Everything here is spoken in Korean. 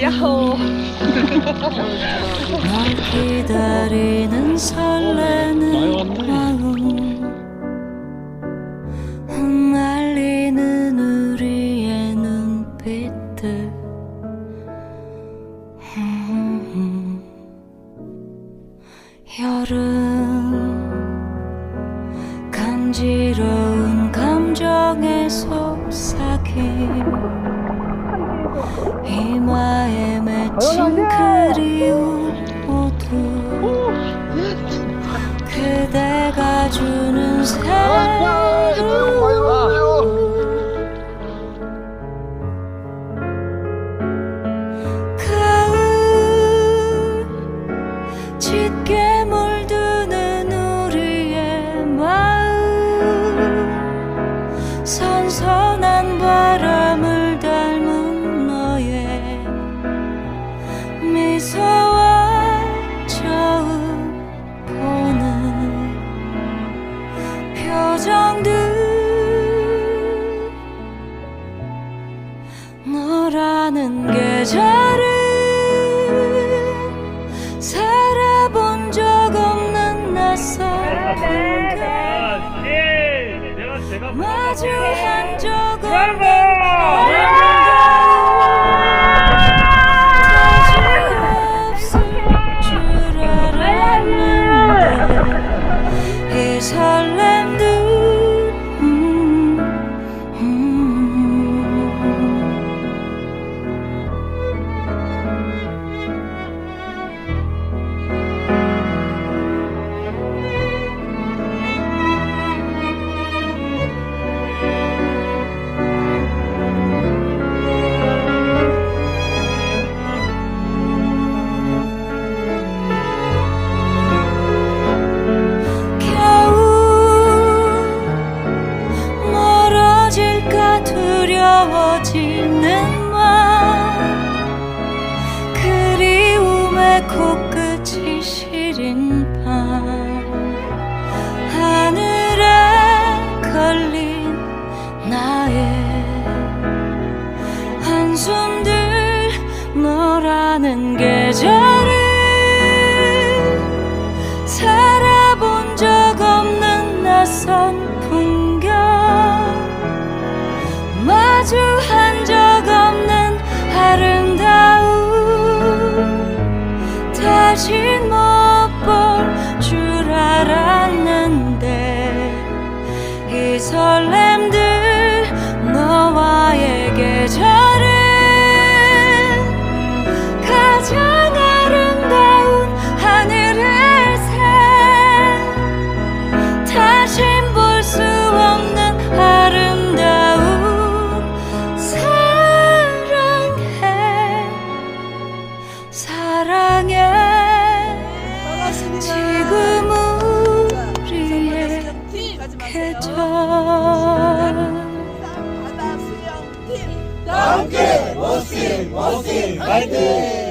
야호. 널 기다리는 설레는 마음 흩날리는 우리의 눈빛들 음, 여름 간지러운 감정의 속삭임 이마에 맺힌 그리움 모두 그대가 주는 새로 미소와 처음 보는 표정들. 너라는 계절은 살아본 적 없는 낯선 풍경 마주한 적 없는 아름다 너라는 계절을 살아본 적 없는 낯선 풍경. 마주한 적 없는 아름다움. 다신 못볼 줄 알았는데 이설 fighting!